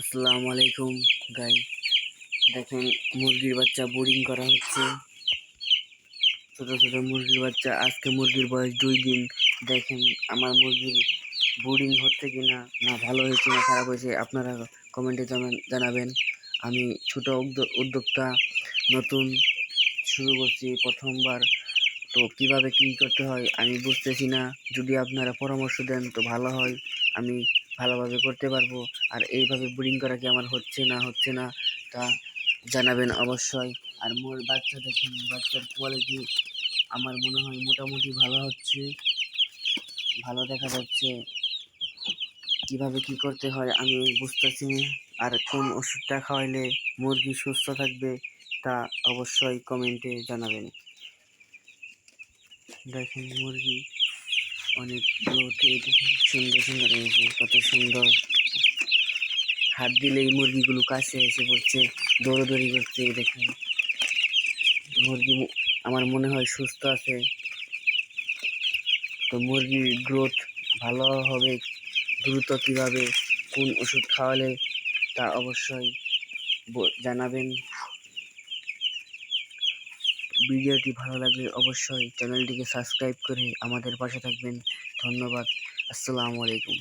আসসালামু আলাইকুম গাই দেখেন, মুরগির বাচ্চা বোরিং করা হচ্ছে। ছোট ছোট মুরগির বাচ্চা, আজকে মুরগির বয়স দুই দিন। দেখেন, আমার মুরগির বোরিং হচ্ছে কি না না ভালো হয়েছে না খারাপ হয়েছে, আপনারা কমেন্টে জানাবেন। আমি ছোট উদ্যোক্তা, নতুন, শুরু করছি প্রথমবার। তো কীভাবে কি করতে হয়, আমি বুঝতেছি না। যদি আপনারা পরামর্শ দেন, তো ভালো হয়। আমি ভালোভাবে করতে পারব। আর এইভাবে ব্রিডিং করা কি আমার হচ্ছে না হচ্ছে না, তা জানাবেন অবশ্যই। আর মোর বাচ্চা দেখুন, বাচ্চার কোয়ালিটি আমার মনে হয় মোটামুটি ভালো হচ্ছে। ভালো দেখা যাচ্ছে। কীভাবে কি করতে হয় আমি বুঝতেছি আর কোন ওষুধটা খাওয়াইলে মুরগি সুস্থ থাকবে তা অবশ্যই কমেন্টে জানাবেন। দেখেন মুরগি অনেক সুন্দর সুন্দর হয়েছে কত সুন্দর। হাত দিলে এই মুরগিগুলো কাছে এসে পড়ছে দৌড়াদৌড়ি করছে দেখেন। মুরগি আমার মনে হয় সুস্থ আছে। তো মুরগির গ্রোথ ভালো হবে দ্রুত কীভাবে, কোন ওষুধ খাওয়ালে তা অবশ্যই জানাবেন। ভিডিওটি ভালো লাগলে অবশ্যই চ্যানেলটিকে সাবস্ক্রাইব করে আমাদের পাশে থাকবেন। ধন্যবাদ। আসসালামু আলাইকুম।